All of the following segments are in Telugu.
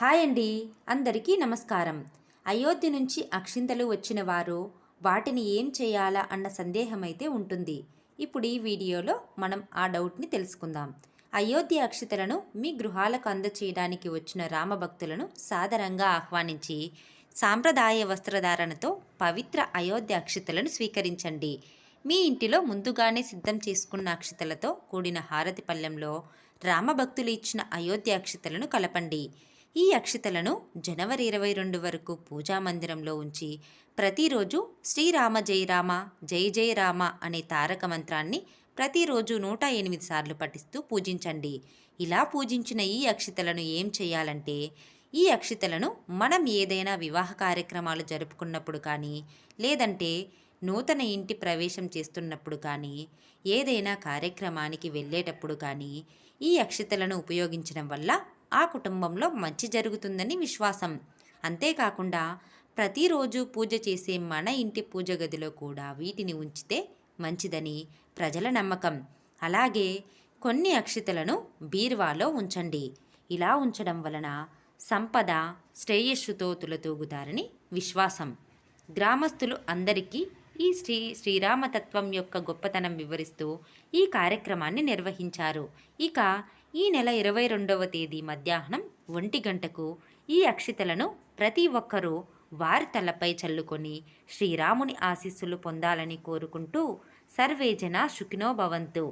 హాయ్ అండి అందరికీ నమస్కారం. అయోధ్య నుంచి అక్షింతలు వచ్చిన వారు వాటిని ఏం చేయాలా అన్న సందేహం అయితే ఉంటుంది. ఇప్పుడు ఈ వీడియోలో మనం ఆ డౌట్ని తెలుసుకుందాం. అయోధ్య అక్షితలను మీ గృహాలకు అందచేయడానికి వచ్చిన రామభక్తులను సాదరంగా ఆహ్వానించి సాంప్రదాయ వస్త్రధారణతో పవిత్ర అయోధ్య అక్షితలను స్వీకరించండి. మీ ఇంటిలో ముందుగానే సిద్ధం చేసుకున్న అక్షితలతో కూడిన హారతి పల్లెంలో రామభక్తులు ఇచ్చిన అయోధ్య అక్షితలను కలపండి. ఈ అక్షితలను జనవరి ఇరవై రెండు వరకు పూజా మందిరంలో ఉంచి ప్రతిరోజు శ్రీరామ జయ రామ జై జయ రామ అనే తారక మంత్రాన్ని ప్రతిరోజు నూట ఎనిమిది సార్లు పఠిస్తూ పూజించండి. ఇలా పూజించిన ఈ అక్షితలను ఏం చేయాలంటే ఈ అక్షితలను మనం ఏదైనా వివాహ కార్యక్రమాలు జరుపుకున్నప్పుడు కానీ లేదంటే నూతన ఇంటి ప్రవేశం చేస్తున్నప్పుడు కానీ ఏదైనా కార్యక్రమానికి వెళ్ళేటప్పుడు కానీ ఈ అక్షితలను ఉపయోగించడం వల్ల ఆ కుటుంబంలో మంచి జరుగుతుందని విశ్వాసం. అంతేకాకుండా ప్రతిరోజు పూజ చేసే మన ఇంటి పూజ గదిలో కూడా వీటిని ఉంచితే మంచిదని ప్రజల నమ్మకం. అలాగే కొన్ని అక్షితలను బీరువాలో ఉంచండి. ఇలా ఉంచడం వలన సంపద శ్రేయస్సుతో తులతూగుతారని విశ్వాసం. గ్రామస్తులు అందరికీ ఈ శ్రీ శ్రీరామతత్వం యొక్క గొప్పతనం వివరిస్తూ ఈ కార్యక్రమాన్ని నిర్వహించారు. ఇక ఈ నెల ఇరవై రెండవ తేదీ మధ్యాహ్నం ఒంటి గంటకు ఈ అక్షితలను ప్రతి ఒక్కరూ వారి తలపై చల్లుకొని శ్రీరాముని ఆశీస్సులు పొందాలని కోరుకుంటూ సర్వేజన సుఖినో భవంతు.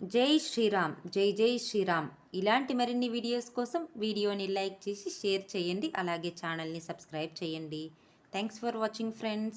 జై శ్రీరామ్ జై జై శ్రీరామ్. ఇలాంటి మరిన్ని వీడియోస్ కోసం వీడియోని లైక్ చేసి షేర్ చేయండి అలాగే ఛానల్ని సబ్స్క్రైబ్ చేయండి. Thanks for watching friends.